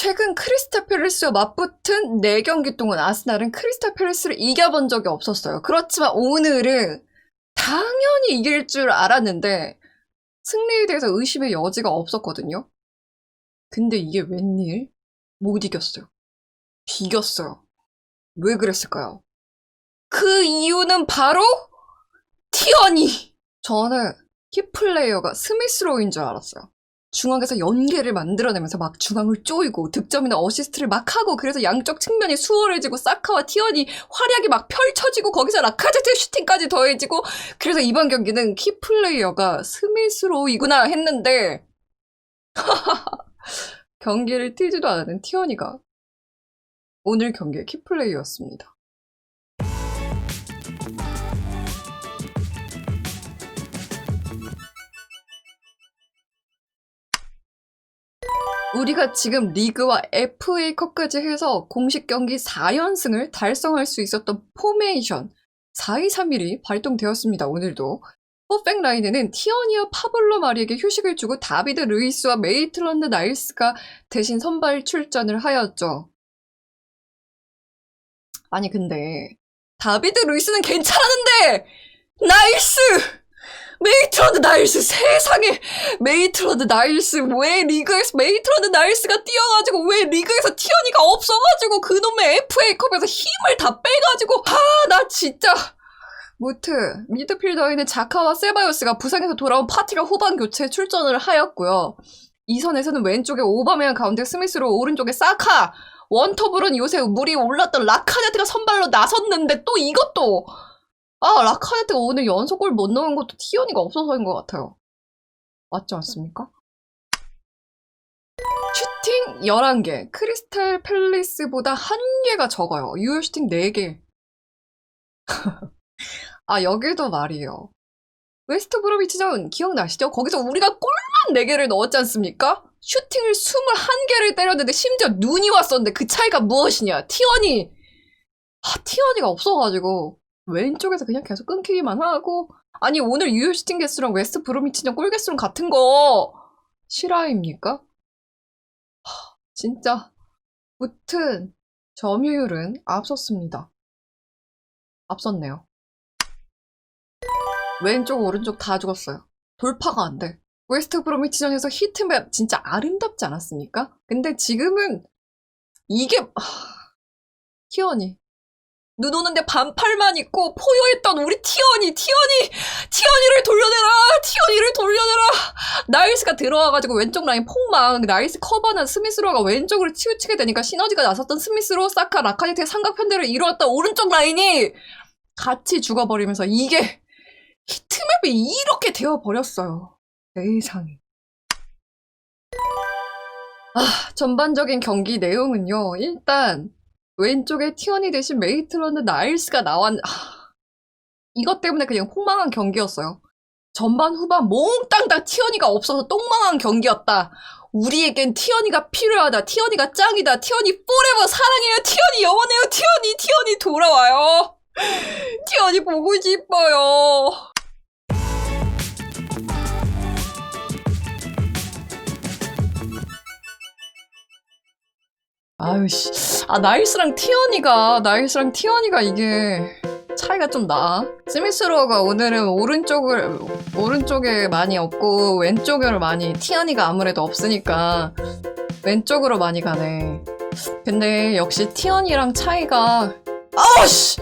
최근 크리스탈 팰리스와 맞붙은 4경기 동안 아스날은 크리스탈 팰리스를 이겨본 적이 없었어요. 그렇지만 오늘은 당연히 이길 줄 알았는데 승리에 대해서 의심의 여지가 없었거든요. 근데 이게 웬일? 못 이겼어요. 비겼어요. 왜 그랬을까요? 그 이유는 바로 티어니! 저는 키플레이어가 스미스로인 줄 알았어요. 중앙에서 연계를 만들어내면서 막 중앙을 쪼이고 득점이나 어시스트를 막 하고 그래서 양쪽 측면이 수월해지고 사카와 티언이 활약이 막 펼쳐지고 거기서 라카제트 슈팅까지 더해지고 그래서 이번 경기는 키플레이어가 스미스로이구나 했는데 경기를 뛰지도 않은 티언이가 오늘 경기의 키플레이어였습니다. 우리가 지금 리그와 FA컵까지 해서 공식 경기 4연승을 달성할 수 있었던 포메이션 4-2-3-1이 발동되었습니다. 오늘도. 퍼펙 라인에는 티어니와 파블로 마리에게 휴식을 주고 다비드 루이스와 메이틀런드 나일스가 대신 선발 출전을 하였죠. 아니 근데 다비드 루이스는 괜찮은데 나일스! 메이트런드 나일스 세상에! 메이트런드 나일스 왜 리그에서 메이트런드 나일스가 뛰어가지고 왜 리그에서 티어니가 없어가지고 그놈의 FA컵에서 힘을 다 빼가지고. 아 나 진짜. 무트 미드필더에는 자카와 세바요스가 부상에서 돌아온 파티가 후반 교체 출전을 하였고요. 이 선에서는 왼쪽에 오바메양 가운데 스미스로 오른쪽에 사카 원톱으로는 요새 물이 올랐던 라카네트가 선발로 나섰는데 또 이것도 아, 라카네트가 오늘 연속골 못 넣은 것도 티어니가 없어서인 것 같아요. 맞지 않습니까? 슈팅 11개, 크리스탈 팰리스보다 한 개가 적어요. 유효 슈팅 4개. 아, 여기도 말이에요. 웨스트 브로미치전 기억나시죠? 거기서 우리가 골만 4개를 넣었지 않습니까? 슈팅을 21개를 때렸는데 심지어 눈이 왔었는데 그 차이가 무엇이냐? 티어니! 아, 티어니가 없어가지고 왼쪽에서 그냥 계속 끊기기만 하고 아니 오늘 유효 슈팅 개수랑 웨스트 브로미치전 골 개수랑 같은 거 실화입니까? 하, 진짜 무튼 점유율은 앞섰습니다. 앞섰네요. 왼쪽 오른쪽 다 죽었어요. 돌파가 안 돼. 웨스트 브로미치전에서 히트맵 진짜 아름답지 않았습니까? 근데 지금은 이게 하, 티어니 눈 오는데 반팔만 입고 포효했던 우리 티어니, 티어니, 티어니를 돌려내라, 티어니를 돌려내라. 나일스가 들어와가지고 왼쪽 라인 폭망, 나일스 커버는 스미스로가 왼쪽으로 치우치게 되니까 시너지가 나섰던 스미스로, 사카, 라카제트의 삼각편대를 이루었던 오른쪽 라인이 같이 죽어버리면서 이게 히트맵이 이렇게 되어버렸어요. 세상에. 아, 전반적인 경기 내용은요, 일단, 왼쪽에 티어니 대신 메이트런드 나일스가 나왔, 아, 이것 때문에 그냥 폭망한 경기였어요. 전반 후반 몽땅 다 티어니가 없어서 똥망한 경기였다. 우리에겐 티어니가 필요하다. 티어니가 짱이다. 티어니 포레버 사랑해요. 티어니 영원해요. 티어니, 티어니 돌아와요. 티어니 보고 싶어요. 아유씨. 아, 나일스랑 티어니가, 나일스랑 티어니가 이게 차이가 좀 나. 스미스로가 오늘은 오른쪽을, 오른쪽에 많이 없고, 왼쪽을 많이, 티어니가 아무래도 없으니까, 왼쪽으로 많이 가네. 근데 역시 티어니랑 차이가, 아우씨!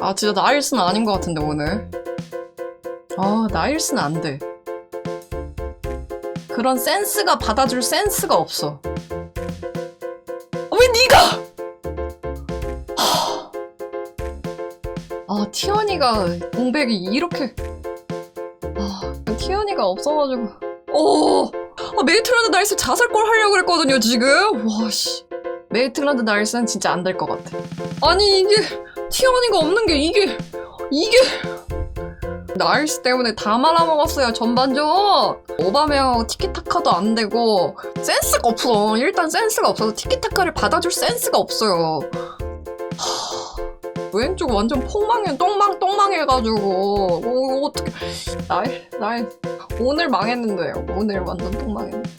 아, 진짜 나일스는 아닌 것 같은데, 오늘. 아, 나일스는 안 돼. 그런 센스가 받아줄 센스가 없어. 하... 아 티어니가 공백이 이렇게. 아 티어니가 없어가지고. 오 아, 메이틀란드 나일스 자살골 하려고 그랬거든요 지금? 와씨. 메이틀란드 나일스는 진짜 안 될 것 같아. 아니 이게 티어니가 없는 게 이게 이게 나일스 때문에 다 말아먹었어요 전반전 오바메어 티키타카도 안 되고 센스가 없어. 일단 센스가 없어서 티키타카를 받아줄 센스가 없어요. 하, 왼쪽 완전 폭망해 똥망 똥망해가지고. 오, 어떻게 나일 나일 오늘 망했는데요. 오늘 완전 똥망했는데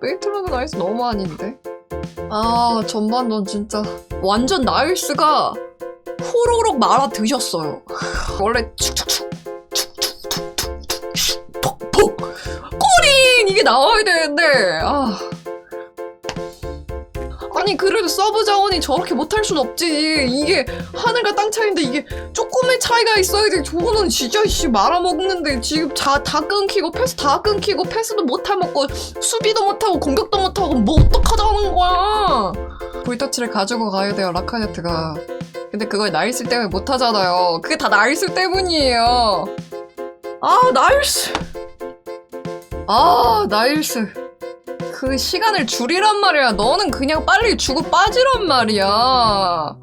메이트로드 나이스 너무 아닌데? 아, 전반전 진짜 완전 나일스가 호로록 말아 드셨어요. 원래 축축축 톡톡. 꼬린! 이게 나와야 되는데. 아. 아니 그래도 서브 자원이 저렇게 못할 순 없지. 이게 하늘과 땅 차이인데 이게 조금의 차이가 있어야지 저거는 진짜 씨 말아먹는데 지금 다, 다 끊기고 패스 다 끊기고 패스도 못해먹고 수비도 못하고 공격도 못하고 뭐 어떡하자는 거야. 볼터치를 가지고 가야 돼요 라카제트가. 근데 그걸 나일스 때문에 못하잖아요. 그게 다 나일스 때문이에요 아 나일스. 아 나일스. 그 시간을 줄이란 말이야. 너는 그냥 빨리 주고 빠지란 말이야